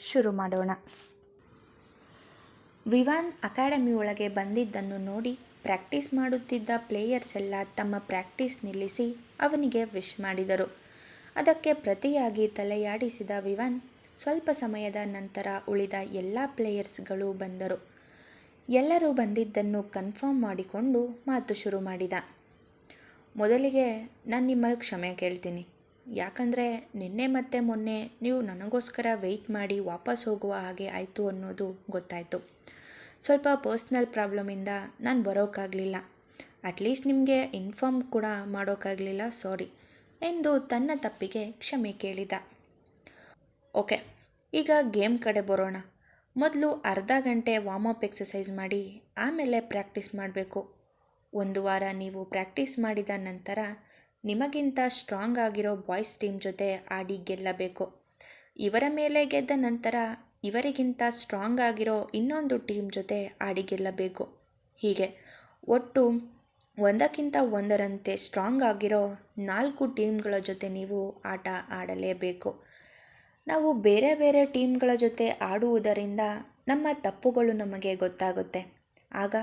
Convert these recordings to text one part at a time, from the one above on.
ಶುರು ಮಾಡೋಣ. ವಿವಾನ್ ಅಕಾಡೆಮಿ ಒಳಗೆ ಬಂದಿದ್ದನ್ನು ನೋಡಿ ಪ್ರಾಕ್ಟೀಸ್ ಮಾಡುತ್ತಿದ್ದ ಪ್ಲೇಯರ್ಸ್ ಎಲ್ಲ ತಮ್ಮ ಪ್ರಾಕ್ಟೀಸ್ ನಿಲ್ಲಿಸಿ ಅವನಿಗೆ ವಿಶ್ ಮಾಡಿದರು. ಅದಕ್ಕೆ ಪ್ರತಿಯಾಗಿ ತಲೆಯಾಡಿಸಿದ ವಿವಾನ್ ಸ್ವಲ್ಪ ಸಮಯದ ನಂತರ ಉಳಿದ ಎಲ್ಲ ಪ್ಲೇಯರ್ಸ್ಗಳು ಬಂದರು. ಎಲ್ಲರೂ ಬಂದಿದ್ದನ್ನು ಕನ್ಫರ್ಮ್ ಮಾಡಿಕೊಂಡು ಮಾತು ಶುರು ಮಾಡಿದ. ಮೊದಲಿಗೆ ನಾನು ನಿಮ್ಮಲ್ಲಿ ಕ್ಷಮೆ ಕೇಳ್ತೀನಿ. ಯಾಕಂದರೆ ನಿನ್ನೆ ಮತ್ತು ಮೊನ್ನೆ ನೀವು ನನಗೋಸ್ಕರ ವೆಯ್ಟ್ ಮಾಡಿ ವಾಪಸ್ ಹೋಗುವ ಹಾಗೆ ಆಯಿತು ಅನ್ನೋದು ಗೊತ್ತಾಯಿತು. ಸ್ವಲ್ಪ ಪರ್ಸ್ನಲ್ ಪ್ರಾಬ್ಲಮಿಂದ ನಾನು ಬರೋಕ್ಕಾಗಲಿಲ್ಲ ಅಟ್ಲೀಸ್ಟ್ ನಿಮಗೆ ಇನ್ಫಾರ್ಮ್ ಕೂಡ ಮಾಡೋಕ್ಕಾಗಲಿಲ್ಲ ಸಾರಿ ಎಂದು ತನ್ನ ತಪ್ಪಿಗೆ ಕ್ಷಮೆ ಕೇಳಿದ. ಓಕೆ ಈಗ ಗೇಮ್ ಕಡೆ ಬರೋಣ. ಮೊದಲು ಅರ್ಧ ಗಂಟೆ ವಾರ್ಮಪ್ ಎಕ್ಸಸೈಸ್ ಮಾಡಿ, ಆಮೇಲೆ ಪ್ರಾಕ್ಟೀಸ್ ಮಾಡಬೇಕು. ಒಂದು ವಾರ ನೀವು ಪ್ರಾಕ್ಟೀಸ್ ಮಾಡಿದ ನಂತರ ನಿಮಗಿಂತ ಸ್ಟ್ರಾಂಗ್ ಆಗಿರೋ ಬಾಯ್ಸ್ ಟೀಮ್ ಜೊತೆ ಆಡಿ ಗೆಲ್ಲಬೇಕು. ಇವರ ಮೇಲೆ ಗೆದ್ದ ನಂತರ ಇವರಿಗಿಂತ ಸ್ಟ್ರಾಂಗ್ ಆಗಿರೋ ಇನ್ನೊಂದು ಟೀಮ್ ಜೊತೆ ಆಡಿ ಗೆಲ್ಲಬೇಕು. ಹೀಗೆ ಒಟ್ಟು ಒಂದಕ್ಕಿಂತ ಒಂದರಂತೆ ಸ್ಟ್ರಾಂಗ್ ಆಗಿರೋ ನಾಲ್ಕು ಟೀಮ್ಗಳ ಜೊತೆ ನೀವು ಆಟ ಆಡಲೇಬೇಕು. ನಾವು ಬೇರೆ ಬೇರೆ ಟೀಮ್ಗಳ ಜೊತೆ ಆಡುವುದರಿಂದ ನಮ್ಮ ತಪ್ಪುಗಳು ನಮಗೆ ಗೊತ್ತಾಗುತ್ತೆ. ಆಗ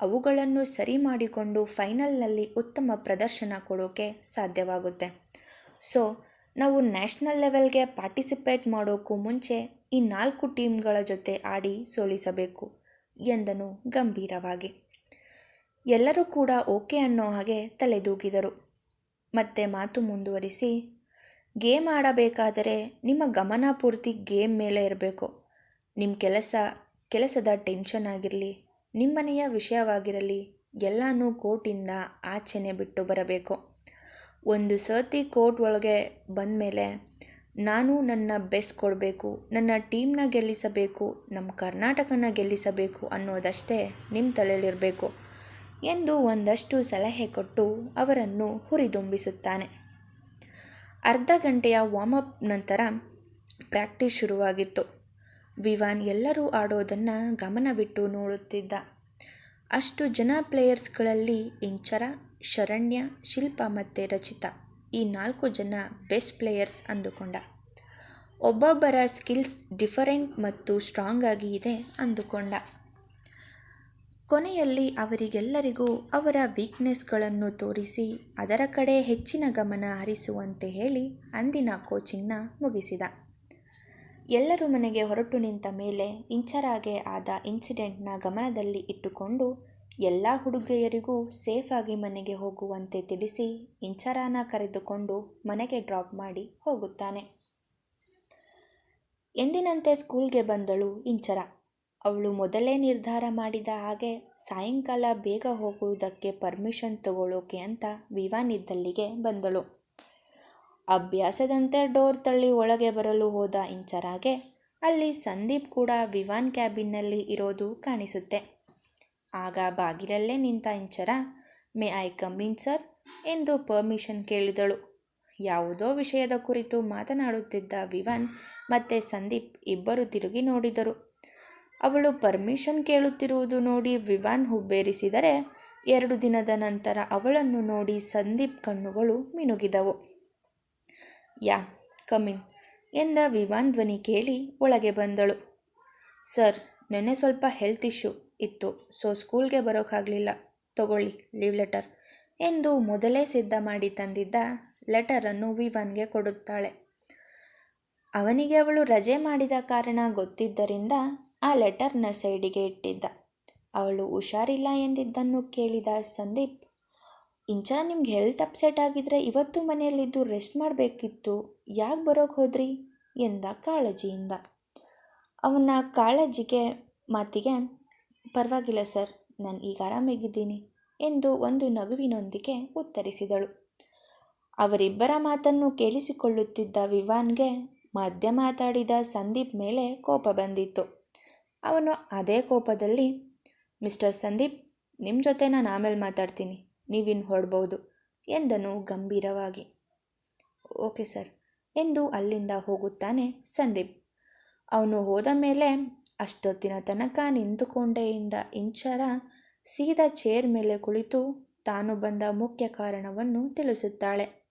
ಅವುಗಳನ್ನು ಸರಿ ಮಾಡಿಕೊಂಡು ಫೈನಲ್ನಲ್ಲಿ ಉತ್ತಮ ಪ್ರದರ್ಶನ ಕೊಡೋಕ್ಕೆ ಸಾಧ್ಯವಾಗುತ್ತೆ. ಸೊ, ನಾವು ನ್ಯಾಷನಲ್ ಲೆವೆಲ್ಗೆ ಪಾರ್ಟಿಸಿಪೇಟ್ ಮಾಡೋಕ್ಕೂ ಮುಂಚೆ ಈ ನಾಲ್ಕು ಟೀಮ್ಗಳ ಜೊತೆ ಆಡಿ ಸೋಲಿಸಬೇಕು, ಎಂದನು ಗಂಭೀರವಾಗಿ. ಎಲ್ಲರೂ ಕೂಡ ಓಕೆ ಅನ್ನೋ ಹಾಗೆ ತಲೆದೂಗಿದರು. ಮತ್ತೆ ಮಾತು ಮುಂದುವರಿಸಿ, ಗೇಮ್ ಆಡಬೇಕಾದರೆ ನಿಮ್ಮ ಗಮನ ಪೂರ್ತಿ ಗೇಮ್ ಮೇಲೆ ಇರಬೇಕು. ನಿಮ್ಮ ಕೆಲಸ, ಕೆಲಸದ ಟೆನ್ಷನ್ ಆಗಿರಲಿ ನಿಮ್ಮನೆಯ ವಿಷಯವಾಗಿರಲಿ, ಎಲ್ಲನೂ ಕೋರ್ಟಿಂದ ಆಚೆನೆ ಬಿಟ್ಟು ಬರಬೇಕು. ಒಂದು ಸರ್ತಿ ಕೋರ್ಟ್ ಒಳಗೆ ಬಂದ ಮೇಲೆ ನಾನು ನನ್ನ ಬೆಸ್ಟ್ ಕೊಡಬೇಕು, ನನ್ನ ಟೀಮ್ನ ಗೆಲ್ಲಿಸಬೇಕು, ನಮ್ಮ ಕರ್ನಾಟಕನ ಗೆಲ್ಲಿಸಬೇಕು ಅನ್ನೋದಷ್ಟೇ ನಿಮ್ಮ ತಲೆಯಲ್ಲಿರಬೇಕು ಎಂದು ಒಂದಷ್ಟು ಸಲಹೆ ಕೊಟ್ಟು ಅವರನ್ನು ಹುರಿದುಂಬಿಸುತ್ತಾನೆ. ಅರ್ಧ ಗಂಟೆಯ ವಾರ್ಮಪ್ ನಂತರ ಪ್ರಾಕ್ಟೀಸ್ ಶುರುವಾಗಿತ್ತು. ವಿವಾನ್ ಎಲ್ಲರೂ ಆಡೋದನ್ನು ಗಮನವಿಟ್ಟು ನೋಡುತ್ತಿದ್ದ. ಅಷ್ಟು ಜನ ಪ್ಲೇಯರ್ಸ್ಗಳಲ್ಲಿ ಇಂಚರ, ಶರಣ್ಯ, ಶಿಲ್ಪ ಮತ್ತು ರಚಿತಾ ಈ ನಾಲ್ಕು ಜನ ಬೆಸ್ಟ್ ಪ್ಲೇಯರ್ಸ್ ಅಂದುಕೊಂಡ. ಒಬ್ಬೊಬ್ಬರ ಸ್ಕಿಲ್ಸ್ ಡಿಫರೆಂಟ್ ಮತ್ತು ಸ್ಟ್ರಾಂಗ್ ಆಗಿ ಇದೆ ಅಂದುಕೊಂಡ. ಕೊನೆಯಲ್ಲಿ ಅವರಿಗೆಲ್ಲರಿಗೂ ಅವರ ವೀಕ್ನೆಸ್ಗಳನ್ನು ತೋರಿಸಿ ಅದರ ಕಡೆ ಹೆಚ್ಚಿನ ಗಮನ ಹರಿಸುವಂತೆ ಹೇಳಿ ಅಂದಿನ ಕೋಚಿಂಗ್ನ ಮುಗಿಸಿದ. ಎಲ್ಲರೂ ಮನೆಗೆ ಹೊರಟು ನಿಂತ ಮೇಲೆ ಇಂಚರಾಗೆ ಆದ ಇನ್ಸಿಡೆಂಟ್ನ ಗಮನದಲ್ಲಿ ಇಟ್ಟುಕೊಂಡು ಎಲ್ಲ ಹುಡುಗಿಯರಿಗೂ ಸೇಫಾಗಿ ಮನೆಗೆ ಹೋಗುವಂತೆ ತಿಳಿಸಿ ಇಂಚರಾನ ಕರೆದುಕೊಂಡು ಮನೆಗೆ ಡ್ರಾಪ್ ಮಾಡಿ ಹೋಗುತ್ತಾನೆ. ಎಂದಿನಂತೆ ಸ್ಕೂಲ್ಗೆ ಬಂದಳು ಇಂಚರ. ಅವಳು ಮೊದಲೇ ನಿರ್ಧಾರ ಮಾಡಿದ ಹಾಗೆ ಸಾಯಂಕಾಲ ಬೇಗ ಹೋಗುವುದಕ್ಕೆ ಪರ್ಮಿಷನ್ ತಗೊಳ್ಳೋಕೆ ಅಂತ ವಿವಾನಿದ್ದಲ್ಲಿಗೆ ಬಂದಳು. ಅಭ್ಯಾಸದಂತೆ ಡೋರ್ ತಳ್ಳಿ ಒಳಗೆ ಬರಲು ಹೋದ ಇಂಚರಾಗೆ, ಅಲ್ಲಿ ಸಂದೀಪ್ ಕೂಡ ವಿವಾನ್ ಕ್ಯಾಬಿನ್ನಲ್ಲಿ ಇರೋದು ಕಾಣಿಸುತ್ತೆ. ಆಗ ಬಾಗಿಲಲ್ಲೇ ನಿಂತ Inchara, may I come in sir ಎಂದು ಪರ್ಮಿಷನ್ ಕೇಳಿದಳು. ಯಾವುದೋ ವಿಷಯದ ಕುರಿತು ಮಾತನಾಡುತ್ತಿದ್ದ ವಿವಾನ್ ಮತ್ತು ಸಂದೀಪ್ ಇಬ್ಬರು ತಿರುಗಿ ನೋಡಿದರು. ಅವಳು ಪರ್ಮಿಷನ್ ಕೇಳುತ್ತಿರುವುದು ನೋಡಿ ವಿವಾನ್ ಹುಬ್ಬೇರಿಸಿದರೆ, ಎರಡು ದಿನದ ನಂತರ ಅವಳನ್ನು ನೋಡಿ ಸಂದೀಪ್ ಕಣ್ಣುಗಳು ಮಿನುಗಿದವು. ಯಾ, ಕಮಿನ್. ಎಂದ ವಿವಾನ್ ಧ್ವನಿ ಕೇಳಿ ಒಳಗೆ ಬಂದಳು. ಸರ್, ನೆನ್ನೆ ಸ್ವಲ್ಪ ಹೆಲ್ತ್ ಇಶ್ಯೂ ಇತ್ತು, ಸೊ ಸ್ಕೂಲ್ಗೆ ಬರೋಕ್ಕಾಗಲಿಲ್ಲ ತಗೊಳ್ಳಿ, ಲೀವ್ ಲೆಟರ್ ಎಂದು ಮೊದಲೇ ಸಿದ್ಧ ಮಾಡಿ ತಂದಿದ್ದ ಲೆಟರನ್ನು ವಿವಾನ್ಗೆ ಕೊಡುತ್ತಾಳೆ. ಅವನಿಗೆ ಅವಳು ರಜೆ ಮಾಡಿದ ಕಾರಣ ಗೊತ್ತಿದ್ದರಿಂದ ಆ ಲೆಟರ್ನ ಸೈಡಿಗೆ ಇಟ್ಟಿದ್ದ. ಅವಳು ಹುಷಾರಿಲ್ಲ ಎಂದಿದ್ದನ್ನು ಕೇಳಿದ ಸಂದೀಪ್ ಇಂಚನ ನಿಮ್ಗೆ ಹೆಲ್ತ್ ಅಪ್ಸೆಟ್ ಆಗಿದ್ರೆ ಇವತ್ತು ಮನೆಯಲ್ಲಿದ್ದು ರೆಸ್ಟ್ ಮಾಡಬೇಕಿತ್ತು. ಯಾಕೆ ಬರೋಕೆ ಹೋದ್ರಿ? ಎಂದ ಕಾಳಜಿಯಿಂದ. ಅವನ ಕಾಳಜಿಗೆ, ಮಾತಿಗೆ, ಪರವಾಗಿಲ್ಲ ಸರ್, ನಾನು ಈಗ ಆರಾಮಾಗಿದ್ದೀನಿ ಎಂದು ಒಂದು ನಗುವಿನೊಂದಿಗೆ ಉತ್ತರಿಸಿದಳು. ಅವರಿಬ್ಬರ ಮಾತನ್ನು ಕೇಳಿಸಿಕೊಳ್ಳುತ್ತಿದ್ದ ವಿವಾನ್ಗೆ ಮಧ್ಯ ಮಾತಾಡಿದ ಸಂದೀಪ್ ಮೇಲೆ ಕೋಪ ಬಂದಿತ್ತು. ಅವನು ಅದೇ ಕೋಪದಲ್ಲಿ, ಮಿಸ್ಟರ್ ಸಂದೀಪ್ ನಿಮ್ಮ ಜೊತೆ ನಾನು ಆಮೇಲೆ ಮಾತಾಡ್ತೀನಿ. ನೀವಿನ್ನು ಹೊರಡ್ಬೋದು ಎಂದನು ಗಂಭೀರವಾಗಿ. ಓಕೆ ಸರ್ ಎಂದು ಅಲ್ಲಿಂದ ಹೋಗುತ್ತಾನೆ ಸಂದೀಪ್. ಅವನು ಹೋದ ಮೇಲೆ ಅಷ್ಟೊತ್ತಿನ ತನಕ ನಿಂತುಕೊಂಡೆಯಿಂದ ಇಂಚರ ಸೀದಾ ಚೇರ್ ಮೇಲೆ ಕುಳಿತು ತಾನು ಬಂದ ಮುಖ್ಯ ಕಾರಣವನ್ನು ತಿಳಿಸುತ್ತಾಳೆ.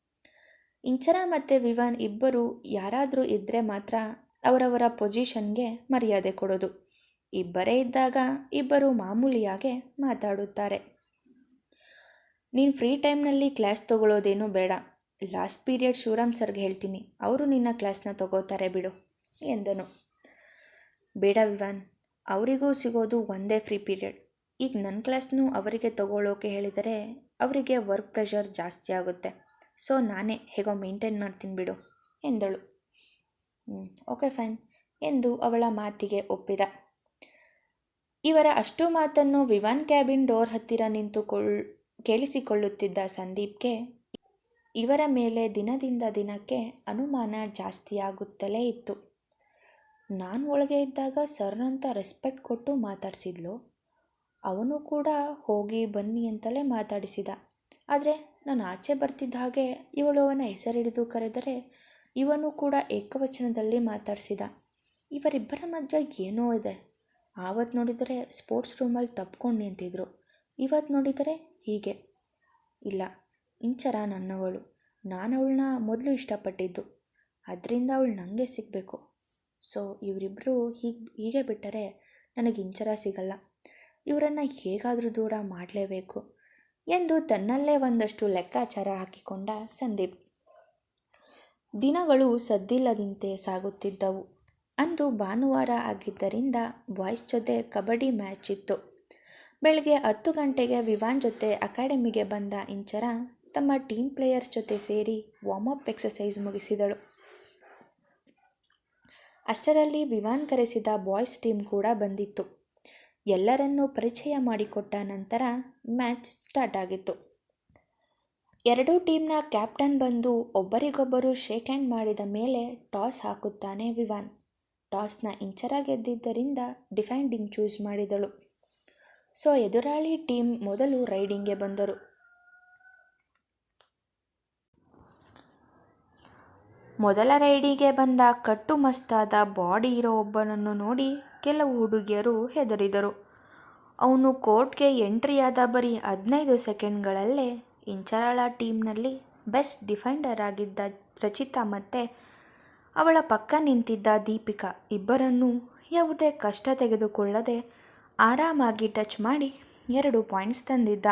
ಇಂಚರ ಮತ್ತು ವಿವಾನ್ ಇಬ್ಬರು ಯಾರಾದರೂ ಇದ್ದರೆ ಮಾತ್ರ ಅವರವರ ಪೊಸಿಷನ್ಗೆ ಮರ್ಯಾದೆ ಕೊಡೋದು. ಇಬ್ಬರೇ ಇದ್ದಾಗ ಇಬ್ಬರು ಮಾಮೂಲಿಯಾಗೆ ಮಾತಾಡುತ್ತಾರೆ. ನೀನು ಫ್ರೀ ಟೈಮ್ನಲ್ಲಿ ಕ್ಲಾಸ್ ತಗೊಳ್ಳೋದೇನೂ ಬೇಡ. ಲಾಸ್ಟ್ ಪೀರಿಯಡ್ ಶಿವರಾಮ್ ಸರ್ಗೆ ಹೇಳ್ತೀನಿ. ಅವರು ನಿನ್ನ ಕ್ಲಾಸ್ನ ತಗೋತಾರೆ ಬಿಡು, ಎಂದನು. ಬೇಡ ವಿವಾನ್, ಅವರಿಗೂ ಸಿಗೋದು ಒಂದೇ ಫ್ರೀ ಪೀರಿಯಡ್ ಈಗ ನನ್ನ ಕ್ಲಾಸ್ನೂ ಅವರಿಗೆ ತಗೊಳ್ಳೋಕೆ ಹೇಳಿದರೆ ಅವರಿಗೆ ವರ್ಕ್ ಪ್ರೆಷರ್ ಜಾಸ್ತಿ ಆಗುತ್ತೆ. ಸೊ ನಾನೇ ಹೇಗೋ ಮೇಂಟೈನ್ ಮಾಡ್ತೀನಿ ಬಿಡು, ಎಂದಳು. ಓಕೆ ಫೈನ್ ಎಂದು ಅವಳ ಮಾತಿಗೆ ಒಪ್ಪಿದ. ಇವರ ಅಷ್ಟು ಮಾತನ್ನು ವಿವಾನ್ ಕ್ಯಾಬಿನ್ ಡೋರ್ ಹತ್ತಿರ ನಿಂತುಕೊಳ್ಳ ಕೇಳಿಸಿಕೊಳ್ಳುತ್ತಿದ್ದ ಸಂದೀಪ್ಗೆ ಇವರ ಮೇಲೆ ದಿನದಿಂದ ದಿನಕ್ಕೆ ಅನುಮಾನ ಜಾಸ್ತಿಯಾಗುತ್ತಲೇ ಇತ್ತು. ನಾನು ಒಳಗೆ ಇದ್ದಾಗ ಸರ್ನಂತ ರೆಸ್ಪೆಕ್ಟ್ ಕೊಟ್ಟು ಮಾತಾಡಿಸಿದ್ಲು. ಅವನು ಕೂಡ ಹೋಗಿ ಬನ್ನಿ ಅಂತಲೇ ಮಾತಾಡಿಸಿದ. ಆದರೆ ನಾನು ಆಚೆ ಬರ್ತಿದ್ದ ಹಾಗೆ ಇವಳು ಅವನ ಹೆಸರಿಡಿದು ಕರೆದರೆ ಇವನು ಕೂಡ ಏಕವಚನದಲ್ಲಿ ಮಾತಾಡಿಸಿದ. ಇವರಿಬ್ಬರ ಮಧ್ಯೆ ಏನೋ ಇದೆ. ಆವತ್ತು ನೋಡಿದರೆ ಸ್ಪೋರ್ಟ್ಸ್ ರೂಮಲ್ಲಿ ತಪ್ಕೊಂಡು ನಿಂತಿದ್ರು ಇವತ್ತು ನೋಡಿದರೆ ಹೀಗೆ. ಇಲ್ಲ, ಇಂಚರ ನನ್ನವಳು. ನಾನು ಅವಳನ್ನ ಮೊದಲು ಇಷ್ಟಪಟ್ಟಿದ್ದು. ಅದರಿಂದ ಅವಳು ನನಗೆ ಸಿಗಬೇಕು. ಸೊ ಇವರಿಬ್ಬರು ಹೀಗೆ ಹೀಗೆ ಬಿಟ್ಟರೆ ನನಗೆ ಇಂಚರ ಸಿಗಲ್ಲ. ಇವರನ್ನು ಹೇಗಾದರೂ ದೂರ ಮಾಡಲೇಬೇಕು ಎಂದು ತನ್ನಲ್ಲೇ ಒಂದಷ್ಟು ಲೆಕ್ಕಾಚಾರ ಹಾಕಿಕೊಂಡ ಸಂದೀಪ್. ದಿನಗಳು ಸದ್ದಿಲ್ಲದಂತೆ ಸಾಗುತ್ತಿದ್ದವು. ಅಂದು ಭಾನುವಾರ ಆಗಿದ್ದರಿಂದ ಬಾಯ್ಸ್ ಜೊತೆ ಕಬಡ್ಡಿ ಮ್ಯಾಚ್ ಇತ್ತು. ಬೆಳಗ್ಗೆ ಹತ್ತು ಗಂಟೆಗೆ ವಿವಾನ್ ಜೊತೆ ಅಕಾಡೆಮಿಗೆ ಬಂದ ಇಂಚರ ತಮ್ಮ ಟೀಮ್ ಪ್ಲೇಯರ್ಸ್ ಜೊತೆ ಸೇರಿ ವಾರ್ಮಪ್ ಎಕ್ಸಸೈಸ್ ಮುಗಿಸಿದಳು. ಅಷ್ಟರಲ್ಲಿ ವಿವಾನ್ ಕರೆಸಿದ ಬಾಯ್ಸ್ ಟೀಮ್ ಕೂಡ ಬಂದಿತ್ತು. ಎಲ್ಲರನ್ನೂ ಪರಿಚಯ ಮಾಡಿಕೊಟ್ಟ ನಂತರ ಮ್ಯಾಚ್ ಸ್ಟಾರ್ಟ್ ಆಗಿತ್ತು. ಎರಡೂ ಟೀಮ್ನ ಕ್ಯಾಪ್ಟನ್ ಬಂದು ಒಬ್ಬರಿಗೊಬ್ಬರು ಶೇಕ್ ಹ್ಯಾಂಡ್ ಮಾಡಿದ ಮೇಲೆ ಟಾಸ್ ಹಾಕುತ್ತಾನೆ ವಿವಾನ್. ಟಾಸ್ನ ಇಂಚರ ಗೆದ್ದಿದ್ದರಿಂದ ಡಿಫೆಂಡಿಂಗ್ ಚೂಸ್ ಮಾಡಿದಳು. ಸೊ ಎದುರಾಳಿ ಟೀಮ್ ಮೊದಲು ರೈಡಿಂಗ್ಗೆ ಬಂದರು. ಮೊದಲ ರೈಡಿಗೆ ಬಂದ ಕಟ್ಟುಮಸ್ತಾದ ಬಾಡಿ ಇರೋ ಒಬ್ಬನನ್ನು ನೋಡಿ ಕೆಲವು ಹುಡುಗಿಯರು ಹೆದರಿದರು. ಅವನು ಕೋರ್ಟ್ಗೆ ಎಂಟ್ರಿಯಾದ ಬರೀ ಹದಿನೈದು ಸೆಕೆಂಡ್ಗಳಲ್ಲೇ ಇಂಚರಾಳ ಟೀಮ್ನಲ್ಲಿ ಬೆಸ್ಟ್ ಡಿಫೆಂಡರ್ ಆಗಿದ್ದ ರಚಿತಾ ಮತ್ತು ಅವಳ ಪಕ್ಕ ನಿಂತಿದ್ದ ದೀಪಿಕಾ. ಇಬ್ಬರನ್ನೂ ಯಾವುದೇ ಕಷ್ಟ ತೆಗೆದುಕೊಳ್ಳದೆ ಆರಾಮಾಗಿ ಟಚ್ ಮಾಡಿ ಎರಡು ಪಾಯಿಂಟ್ಸ್ ತಂದಿದ್ದ.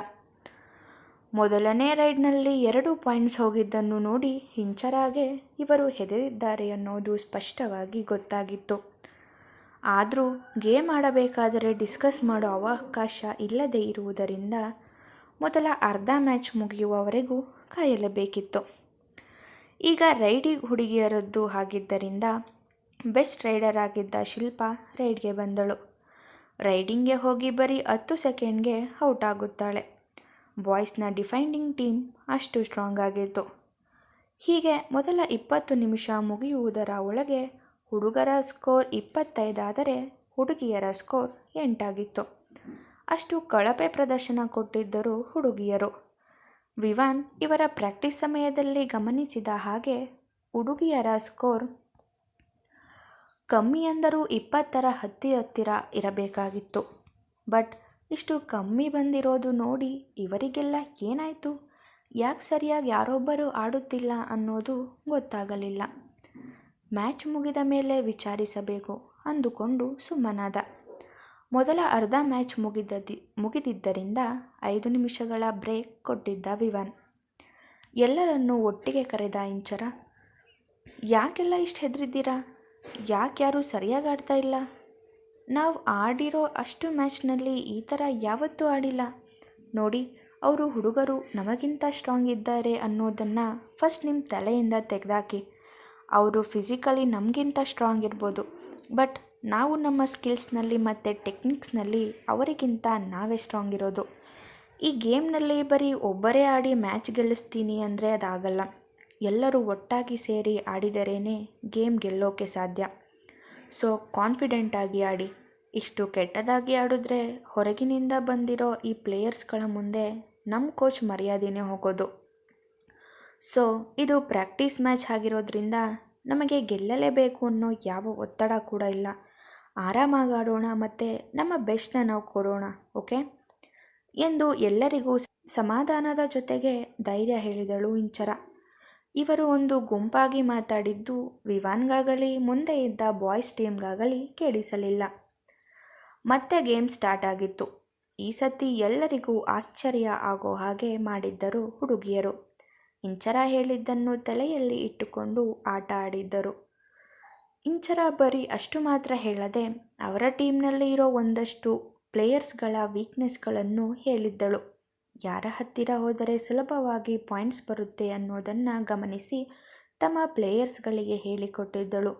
ಮೊದಲನೇ ರೈಡ್ನಲ್ಲಿ ಎರಡು ಪಾಯಿಂಟ್ಸ್ ಹೋಗಿದ್ದನ್ನು ನೋಡಿ ಹಿಂಚರಾಗೆ ಇವರು ಹೆದರಿದ್ದಾರೆ ಅನ್ನೋದು ಸ್ಪಷ್ಟವಾಗಿ ಗೊತ್ತಾಗಿತ್ತು. ಆದರೂ ಗೇಮ್ ಆಡಬೇಕಾದರೆ ಡಿಸ್ಕಸ್ ಮಾಡೋ ಅವಕಾಶ ಇಲ್ಲದೇ ಇರುವುದರಿಂದ ಮೊದಲ ಅರ್ಧ ಮ್ಯಾಚ್ ಮುಗಿಯುವವರೆಗೂ ಕಾಯಲೇಬೇಕಿತ್ತು. ಈಗ ರೈಡಿ ಹುಡುಗಿಯರದ್ದು ಆಗಿದ್ದರಿಂದ ಬೆಸ್ಟ್ ರೈಡರ್ ಆಗಿದ್ದ ಶಿಲ್ಪಾ ರೈಡ್ಗೆ ಬಂದಳು. ರೈಡಿಂಗ್ಗೆ ಹೋಗಿ ಬರೀ ಹತ್ತು ಸೆಕೆಂಡ್ಗೆ ಔಟ್ ಆಗುತ್ತಾಳೆ ಬಾಯ್ಸ್ನ ಡಿಫೈಂಡಿಂಗ್ ಟೀಮ್ ಅಷ್ಟು ಸ್ಟ್ರಾಂಗ್ ಆಗಿತ್ತು. ಹೀಗೆ ಮೊದಲ ಇಪ್ಪತ್ತು ನಿಮಿಷ ಮುಗಿಯುವುದರ ಒಳಗೆ ಹುಡುಗರ ಸ್ಕೋರ್ ಇಪ್ಪತ್ತೈದಾದರೆ ಹುಡುಗಿಯರ ಸ್ಕೋರ್ ಎಂಟಾಗಿತ್ತು. ಅಷ್ಟು ಕಳಪೆ ಪ್ರದರ್ಶನ ಕೊಟ್ಟಿದ್ದರು ಹುಡುಗಿಯರು. ವಿವಾನ್ ಇವರ ಪ್ರಾಕ್ಟೀಸ್ ಸಮಯದಲ್ಲಿ ಗಮನಿಸಿದ ಹಾಗೆ ಹುಡುಗಿಯರ ಸ್ಕೋರ್ ಕಮ್ಮಿ ಅಂದರೂ ಇಪ್ಪತ್ತರ ಹತ್ತಿರ ಹತ್ತಿರ ಇರಬೇಕಾಗಿತ್ತು. ಬಟ್ ಇಷ್ಟು ಕಮ್ಮಿ ಬಂದಿರೋದು ನೋಡಿ ಇವರಿಗೆಲ್ಲ ಏನಾಯಿತು? ಯಾಕೆ ಸರಿಯಾಗಿ ಯಾರೊಬ್ಬರು ಆಡುತ್ತಿಲ್ಲ ಅನ್ನೋದು ಗೊತ್ತಾಗಲಿಲ್ಲ. ಮ್ಯಾಚ್ ಮುಗಿದ ಮೇಲೆ ವಿಚಾರಿಸಬೇಕು ಅಂದುಕೊಂಡು ಸುಮ್ಮನಾದ. ಮೊದಲ ಅರ್ಧ ಮ್ಯಾಚ್ ಮುಗಿದದಿ, ಮುಗಿದಿದ್ದರಿಂದ ಐದು ನಿಮಿಷಗಳ ಬ್ರೇಕ್ ಕೊಟ್ಟಿದ್ದ ವಿವನ್. ಎಲ್ಲರನ್ನೂ ಒಟ್ಟಿಗೆ ಕರೆದ ಇಂಚರ, ಯಾಕೆಲ್ಲ ಇಷ್ಟು ಹೆದರಿದ್ದೀರಾ? ಯಾಕೆ ಯಾರೂ ಸರಿಯಾಗಿ ಆಡ್ತಾ ಇಲ್ಲ. ನಾವು ಆಡಿರೋ ಅಷ್ಟು ಮ್ಯಾಚ್ನಲ್ಲಿ ಈ ಥರ ಯಾವತ್ತೂ ಆಡಿಲ್ಲ. ನೋಡಿ, ಅವರು ಹುಡುಗರು ನಮಗಿಂತ ಸ್ಟ್ರಾಂಗ್ ಇದ್ದಾರೆ ಅನ್ನೋದನ್ನು ಫಸ್ಟ್ ನಿಮ್ಮ ತಲೆಯಿಂದ ತೆಗೆದಾಕಿ. ಅವರು ಫಿಸಿಕಲಿ ನಮಗಿಂತ ಸ್ಟ್ರಾಂಗ್ ಇರ್ಬೋದು. ಬಟ್ ನಾವು ನಮ್ಮ ಸ್ಕಿಲ್ಸ್ನಲ್ಲಿ ಮತ್ತು ಟೆಕ್ನಿಕ್ಸ್ನಲ್ಲಿ ಅವರಿಗಿಂತ ನಾವೇ ಸ್ಟ್ರಾಂಗ್ ಇರೋದು. ಈ ಗೇಮ್ನಲ್ಲಿ ಬರೀ ಒಬ್ಬರೇ ಆಡಿ ಮ್ಯಾಚ್ ಗೆಲ್ಲಿಸ್ತೀನಿ ಅಂದರೆ ಅದಾಗಲ್ಲ. ಎಲ್ಲರೂ ಒಟ್ಟಾಗಿ ಸೇರಿ ಆಡಿದರೇನೇ ಗೇಮ್ ಗೆಲ್ಲೋಕೆ ಸಾಧ್ಯ. ಸೊ ಕಾನ್ಫಿಡೆಂಟಾಗಿ ಆಡಿ. ಇಷ್ಟು ಕೆಟ್ಟದಾಗಿ ಆಡಿದ್ರೆ ಹೊರಗಿನಿಂದ ಬಂದಿರೋ ಈ ಪ್ಲೇಯರ್ಸ್ಗಳ ಮುಂದೆ ನಮ್ಮ ಕೋಚ್ ಮರ್ಯಾದೆನೇ ಹೋಗೋದು. ಸೊ, ಇದು ಪ್ರಾಕ್ಟೀಸ್ ಮ್ಯಾಚ್ ಆಗಿರೋದ್ರಿಂದ ನಮಗೆ ಗೆಲ್ಲಲೇಬೇಕು ಅನ್ನೋ ಯಾವ ಒತ್ತಡ ಕೂಡ ಇಲ್ಲ. ಆರಾಮಾಗಿ ಆಡೋಣ ಮತ್ತು ನಮ್ಮ ಬೆಸ್ಟ್ನ ನಾವು ಕೊಡೋಣ, ಓಕೆ? ಎಂದು ಎಲ್ಲರಿಗೂ ಸಮಾಧಾನದ ಜೊತೆಗೆ ಧೈರ್ಯ ಹೇಳಿದಳು ಇಂಚರ. ಇವರು ಒಂದು ಗುಂಪಾಗಿ ಮಾತಾಡಿದ್ದು ವಿವಾನ್ಗಾಗಲಿ, ಮುಂದೆ ಇದ್ದ ಬಾಯ್ಸ್ ಟೀಮ್ಗಾಗಲಿ ಕೇಳಿಸಲಿಲ್ಲ. ಮತ್ತೆ ಗೇಮ್ ಸ್ಟಾರ್ಟ್ ಆಗಿತ್ತು. ಈ ಸತಿ ಎಲ್ಲರಿಗೂ ಆಶ್ಚರ್ಯ ಆಗೋ ಹಾಗೆ ಮಾಡಿದ್ದರು ಹುಡುಗಿಯರು. ಇಂಚರ ಹೇಳಿದ್ದನ್ನು ತಲೆಯಲ್ಲಿ ಇಟ್ಟುಕೊಂಡು ಆಟ ಆಡಿದ್ದರು. ಇಂಚರ ಬರೀ ಅಷ್ಟು ಮಾತ್ರ ಹೇಳದೆ ಅವರ ಟೀಮ್ನಲ್ಲಿ ಇರೋ ಒಂದಷ್ಟು ಪ್ಲೇಯರ್ಸ್ಗಳ ವೀಕ್ನೆಸ್ಗಳನ್ನು ಹೇಳಿದ್ದಳು. ಯಾರ ಹತ್ತಿರ ಹೋದರೆ ಸುಲಭವಾಗಿ ಪಾಯಿಂಟ್ಸ್ ಬರುತ್ತೆ ಅನ್ನೋದನ್ನು ಗಮನಿಸಿ ತಮ್ಮ ಪ್ಲೇಯರ್ಸ್ಗಳಿಗೆ ಹೇಳಿಕೊಟ್ಟಿದ್ದಳು.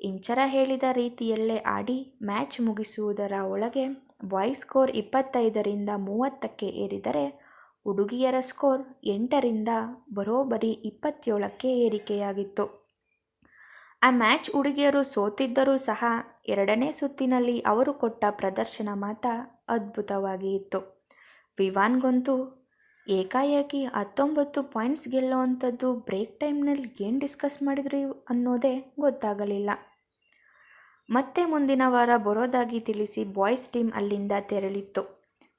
ಇಂಚರ ಹೇಳಿದ ರೀತಿಯಲ್ಲೇ ಆಡಿ ಮ್ಯಾಚ್ ಮುಗಿಸುವುದರ ಒಳಗೆ ಬಾಯ್ ಸ್ಕೋರ್ ಇಪ್ಪತ್ತೈದರಿಂದ ಮೂವತ್ತಕ್ಕೆ ಏರಿದರೆ ಹುಡುಗಿಯರ ಸ್ಕೋರ್ ಎಂಟರಿಂದ ಬರೋಬ್ಬರಿ ಇಪ್ಪತ್ತೇಳಕ್ಕೆ ಏರಿಕೆಯಾಗಿತ್ತು. ಆ ಮ್ಯಾಚ್ ಹುಡುಗಿಯರು ಸೋತಿದ್ದರೂ ಸಹ ಎರಡನೇ ಸುತ್ತಿನಲ್ಲಿ ಅವರು ಕೊಟ್ಟ ಪ್ರದರ್ಶನ ಮಾತ್ರ ಅದ್ಭುತವಾಗಿ ಇತ್ತು. ವಿವಾನ್ಗಂತೂ ಏಕಾಏಕಿ ಹತ್ತೊಂಬತ್ತು ಪಾಯಿಂಟ್ಸ್ ಗೆಲ್ಲುವಂಥದ್ದು ಬ್ರೇಕ್ ಟೈಮ್ನಲ್ಲಿ ಏನು ಡಿಸ್ಕಸ್ ಮಾಡಿದ್ರಿ ಅನ್ನೋದೇ ಗೊತ್ತಾಗಲಿಲ್ಲ. ಮತ್ತೆ ಮುಂದಿನ ವಾರ ಬರೋದಾಗಿ ತಿಳಿಸಿ ಬಾಯ್ಸ್ ಟೀಮ್ ಅಲ್ಲಿಂದ ತೆರಳಿತ್ತು.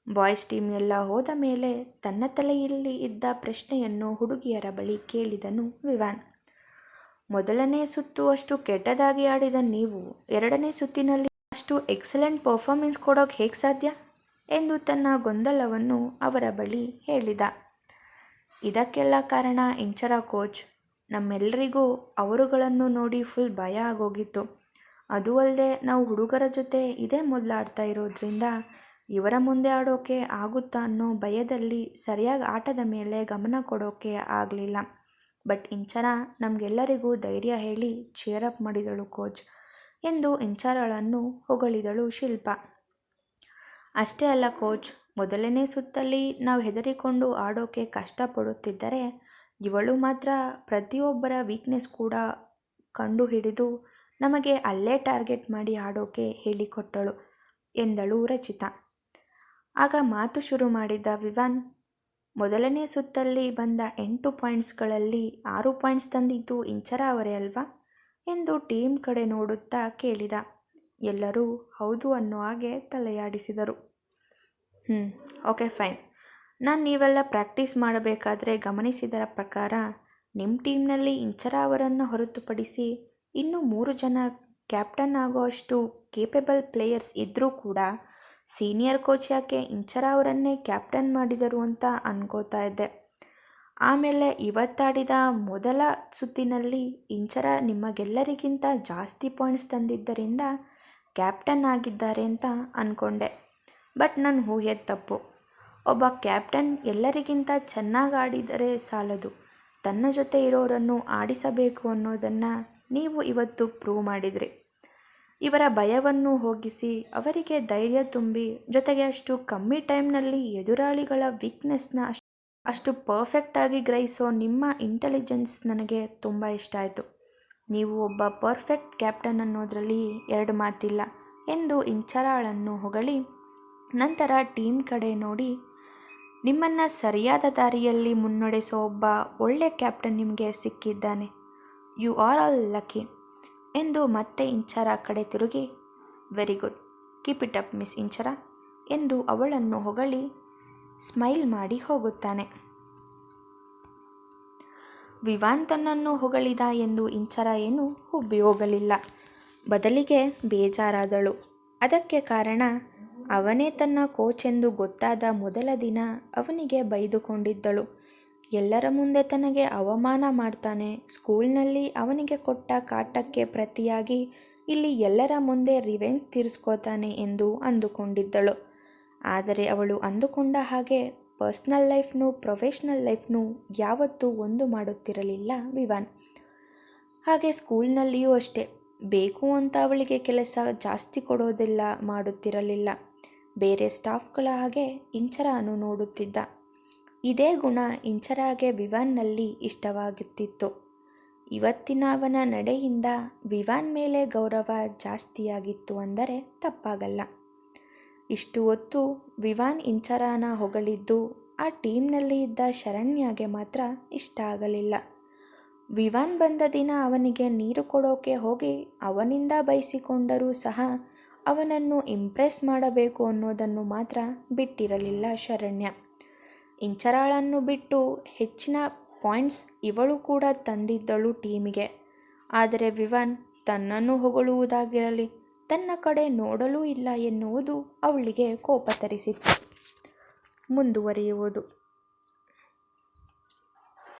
ಬಾಯ್ಸ್ ಟೀಮ್ ಎಲ್ಲ ಹೋದ ಮೇಲೆ ತನ್ನ ತಲೆಯಲ್ಲಿ ಇದ್ದ ಪ್ರಶ್ನೆಯನ್ನು ಹುಡುಗಿಯರ ಬಳಿ ಕೇಳಿದನು ವಿವಾನ್. ಮೊದಲನೇ ಸುತ್ತು ಅಷ್ಟು ಕೆಟ್ಟದಾಗಿ ಆಡಿದ ನೀವು ಎರಡನೇ ಸುತ್ತಿನಲ್ಲಿ ಅಷ್ಟು ಎಕ್ಸಲೆಂಟ್ ಪರ್ಫಾರ್ಮೆನ್ಸ್ ಕೊಡೋಕೆ ಹೇಗೆ ಸಾಧ್ಯ? ಎಂದು ತನ್ನ ಗೊಂದಲವನ್ನು ಅವರ ಬಳಿ ಹೇಳಿದ. ಇದಕ್ಕೆಲ್ಲ ಕಾರಣ ಇಂಚರ ಕೋಚ್. ನಮ್ಮೆಲ್ಲರಿಗೂ ಅವರುಗಳನ್ನು ನೋಡಿ ಫುಲ್ ಭಯ ಆಗೋಗಿತ್ತು. ಅದು ಅಲ್ಲದೆ ನಾವು ಹುಡುಗರ ಜೊತೆ ಇದೇ ಮೊದಲಾಡ್ತಾ ಇರೋದ್ರಿಂದ ಇವರ ಮುಂದೆ ಆಡೋಕೆ ಆಗುತ್ತಾ ಅನ್ನೋ ಭಯದಲ್ಲಿ ಸರಿಯಾಗಿ ಆಟದ ಮೇಲೆ ಗಮನ ಕೊಡೋಕೆ ಆಗಲಿಲ್ಲ. ಬಟ್ ಇಂಚರ ನಮಗೆಲ್ಲರಿಗೂ ಧೈರ್ಯ ಹೇಳಿ ಚೇರಪ್ ಮಾಡಿದಳು ಕೋಚ್ ಎಂದು ಇಂಚರಳನ್ನು ಹೊಗಳಿದಳು ಶಿಲ್ಪ. ಅಷ್ಟೇ ಅಲ್ಲ ಕೋಚ್, ಮೊದಲನೇ ಸುತ್ತಲ್ಲಿ ನಾವು ಹೆದರಿಕೊಂಡು ಆಡೋಕೆ ಕಷ್ಟಪಡುತ್ತಿದ್ದರೆ ಇವಳು ಮಾತ್ರ ಪ್ರತಿಯೊಬ್ಬರ ವೀಕ್ನೆಸ್ ಕೂಡ ಕಂಡುಹಿಡಿದು ನಮಗೆ ಅಲ್ಲೇ ಟಾರ್ಗೆಟ್ ಮಾಡಿ ಆಡೋಕೆ ಹೇಳಿಕೊಟ್ಟಳು ಎಂದಳು ರಚಿತಾ. ಆಗ ಮಾತು ಶುರು ಮಾಡಿದ ವಿವಾನ್, ಮೊದಲನೇ ಸುತ್ತಲ್ಲಿ ಬಂದ ಎಂಟು ಪಾಯಿಂಟ್ಸ್ಗಳಲ್ಲಿ ಆರು ಪಾಯಿಂಟ್ಸ್ ತಂದಿದ್ದು ಇಂಚರ ಅವರೇ ಅಲ್ವಾ ಎಂದು ಟೀಮ್ ಕಡೆ ನೋಡುತ್ತಾ ಕೇಳಿದ. ಎಲ್ಲರೂ ಹೌದು ಅನ್ನೋ ಹಾಗೆ ತಲೆಯಾಡಿಸಿದರು. ಹ್ಞೂ ಓಕೆ ಫೈನ್ ನಾನು ನೀವೆಲ್ಲ ಪ್ರಾಕ್ಟೀಸ್ ಮಾಡಬೇಕಾದ್ರೆ ಗಮನಿಸಿದರ ಪ್ರಕಾರ ನಿಮ್ಮ ಟೀಮ್ನಲ್ಲಿ ಇಂಚರ ಅವರನ್ನು ಹೊರತುಪಡಿಸಿ ಇನ್ನೂ ಮೂರು ಜನ ಕ್ಯಾಪ್ಟನ್ ಆಗುವಷ್ಟು ಕೇಪೆಬಲ್ ಪ್ಲೇಯರ್ಸ್ ಇದ್ದರೂ ಕೂಡ ಸೀನಿಯರ್ ಕೋಚ್ ಯಾಕೆ ಇಂಚರ ಅವರನ್ನೇ ಕ್ಯಾಪ್ಟನ್ ಮಾಡಿದರು ಅಂತ ಅನ್ಕೋತಾ ಇದ್ದೆ. ಆಮೇಲೆ ಇವತ್ತಾಡಿದ ಮೊದಲ ಸುತ್ತಿನಲ್ಲಿ ಇಂಚರ ನಿಮಗೆಲ್ಲರಿಗಿಂತ ಜಾಸ್ತಿ ಪಾಯಿಂಟ್ಸ್ ತಂದಿದ್ದರಿಂದ ಕ್ಯಾಪ್ಟನ್ ಆಗಿದ್ದಾರೆ ಅಂತ ಅಂದ್ಕೊಂಡೆ ಬಟ್ ನಾನು ಊಹೆ ತಪ್ಪು. ಒಬ್ಬ ಕ್ಯಾಪ್ಟನ್ ಎಲ್ಲರಿಗಿಂತ ಚೆನ್ನಾಗಿ ಆಡಿದರೆ ಸಾಲದು. ತನ್ನ ಜೊತೆ ಇರೋರನ್ನು ಆಡಿಸಬೇಕು ಅನ್ನೋದನ್ನು ನೀವು ಇವತ್ತು ಪ್ರೂವ್ ಮಾಡಿದ್ರಿ. ಇವರ ಭಯವನ್ನು ಹೋಗಿಸಿ ಅವರಿಗೆ ಧೈರ್ಯ ತುಂಬಿ ಜೊತೆಗೆ ಅಷ್ಟು ಕಮ್ಮಿ ಟೈಮ್ನಲ್ಲಿ ಎದುರಾಳಿಗಳ ವೀಕ್ನೆಸ್ನ ಅಷ್ಟು ಅಷ್ಟು ಪರ್ಫೆಕ್ಟಾಗಿ ಗ್ರಹಿಸೋ ನಿಮ್ಮ ಇಂಟೆಲಿಜೆನ್ಸ್ ನನಗೆ ತುಂಬ ಇಷ್ಟ ಆಯಿತು. ನೀವು ಒಬ್ಬ ಪರ್ಫೆಕ್ಟ್ ಕ್ಯಾಪ್ಟನ್ ಅನ್ನೋದರಲ್ಲಿ ಎರಡು ಮಾತಿಲ್ಲ ಎಂದು ಇಂಚರಾಳನ್ನು ಹೊಗಳಿ ನಂತರ ಟೀಮ್ ಕಡೆ ನೋಡಿ, ನಿಮ್ಮನ್ನು ಸರಿಯಾದ ದಾರಿಯಲ್ಲಿ ಮುನ್ನಡೆಸೋ ಒಬ್ಬ ಒಳ್ಳೆ ಕ್ಯಾಪ್ಟನ್ ನಿಮಗೆ ಸಿಕ್ಕಿದ್ದಾನೆ. ಯು ಆರ್ ಆಲ್ ಲಕ್ಕಿ ಎಂದು ಮತ್ತೆ ಇಂಚರ ಕಡೆ ತಿರುಗಿ very good keep it up miss Inchara ಎಂದು ಅವಳನ್ನು ಹೊಗಳಿ, ಸ್ಮೈಲ್ ಮಾಡಿ ಹೋಗುತ್ತಾನೆ. ವಿವಾನ್ ತನ್ನನ್ನು ಹೊಗಳಿದ ಎಂದು ಇಂಚರ ಏನು ಹುಬ್ಬಿ ಹೋಗಲಿಲ್ಲ ಬದಲಿಗೆ ಬೇಜಾರಾದಳು. ಅದಕ್ಕೆ ಕಾರಣ ಅವನೇ ತನ್ನ ಕೋಚ್ ಎಂದು ಗೊತ್ತಾದ ಮೊದಲ ದಿನ ಅವನಿಗೆ ಬೈದುಕೊಂಡಿದ್ದಳು. ಎಲ್ಲರ ಮುಂದೆ ತನಗೆ ಅವಮಾನ ಮಾಡ್ತಾನೆ. ಸ್ಕೂಲ್ನಲ್ಲಿ ಅವನಿಗೆ ಕೊಟ್ಟ ಕಾಟಕ್ಕೆ ಪ್ರತಿಯಾಗಿ ಇಲ್ಲಿ ಎಲ್ಲರ ಮುಂದೆ ರಿವೆಂಜ್ ತೀರಿಸ್ಕೋತಾನೆ ಎಂದು ಅಂದುಕೊಂಡಿದ್ದಳು. ಆದರೆ ಅವಳು ಅಂದುಕೊಂಡ ಹಾಗೆ ಪರ್ಸ್ನಲ್ ಲೈಫ್ನು ಪ್ರೊಫೆಷ್ನಲ್ ಲೈಫ್ನು ಯಾವತ್ತೂ ಒಂದು ಮಾಡುತ್ತಿರಲಿಲ್ಲ ವಿವಾನ್. ಹಾಗೆ ಸ್ಕೂಲ್ನಲ್ಲಿಯೂ ಅಷ್ಟೇ. ಬೇಕು ಅಂತ ಅವಳಿಗೆ ಕೆಲಸ ಜಾಸ್ತಿ ಕೊಡೋದಿಲ್ಲ ಮಾಡುತ್ತಿರಲಿಲ್ಲ. ಬೇರೆ ಸ್ಟಾಫ್ಗಳ ಹಾಗೆ ಇಂಚರಾನು ನೋಡುತ್ತಿದ್ದ. ಇದೇ ಗುಣ ಇಂಚರಾಗೆ ವಿವಾನ್ನಲ್ಲಿ ಇಷ್ಟವಾಗುತ್ತಿತ್ತು. ಇವತ್ತಿನ ಅವನ ನಡೆಯಿಂದ ವಿವಾನ್ ಮೇಲೆ ಗೌರವ ಜಾಸ್ತಿಯಾಗಿತ್ತು ಅಂದರೆ ತಪ್ಪಾಗಲ್ಲ. ಇಷ್ಟು ಹೊತ್ತು ವಿವಾನ್ ಇಂಚರಾನ ಹೊಗಳಿದ್ದು ಆ ಟೀಮ್ನಲ್ಲಿ ಇದ್ದ ಶರಣ್ಯಗೆ ಮಾತ್ರ ಇಷ್ಟ ಆಗಲಿಲ್ಲ. ವಿವಾನ್ ಬಂದ ದಿನ ಅವನಿಗೆ ನೀರು ಕೊಡೋಕೆ ಹೋಗಿ ಅವನಿಂದ ಬಯಸಿಕೊಂಡರೂ ಸಹ ಅವನನ್ನು ಇಂಪ್ರೆಸ್ ಮಾಡಬೇಕು ಅನ್ನೋದನ್ನು ಮಾತ್ರ ಬಿಟ್ಟಿರಲಿಲ್ಲ ಶರಣ್ಯ. ಇಂಚರಾಳನ್ನು ಬಿಟ್ಟು ಹೆಚ್ಚಿನ ಪಾಯಿಂಟ್ಸ್ ಇವಳು ಕೂಡ ತಂದಿದ್ದಳು ಟೀಮಿಗೆ ಆದರೆ ವಿವಾನ್ ತನ್ನನ್ನು ಹೊಗಳುವುದಾಗಿರಲಿ, ತನ್ನ ಕಡೆ ನೋಡಲೂ ಇಲ್ಲ ಎನ್ನುವುದು ಅವಳಿಗೆ ಕೋಪ ತರಿಸಿತ್ತು. ಮುಂದುವರಿಯುವುದು.